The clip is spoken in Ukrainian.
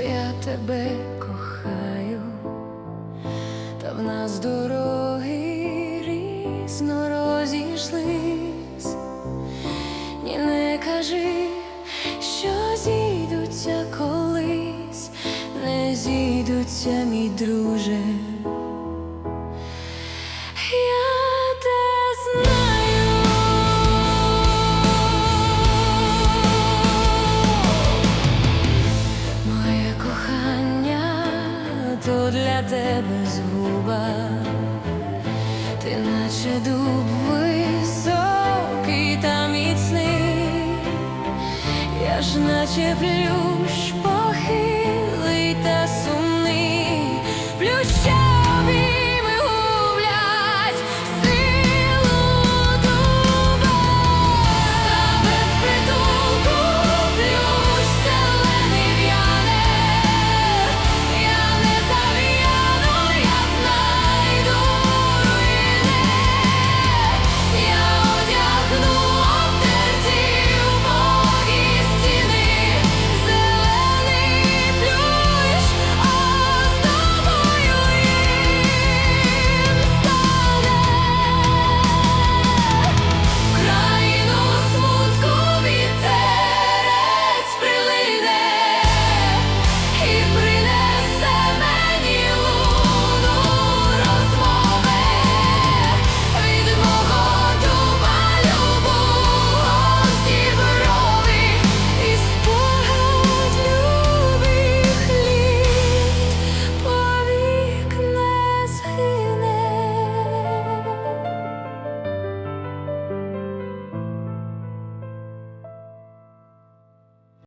я тебе кохаю, та в нас дороги різно розійшлись. Ні, не кажи, що зійдуться колись, не зійдуться, мій друже. для тебе згуба, ти наче дуб високий та міцний, я ж наче плющ похилий та сумний.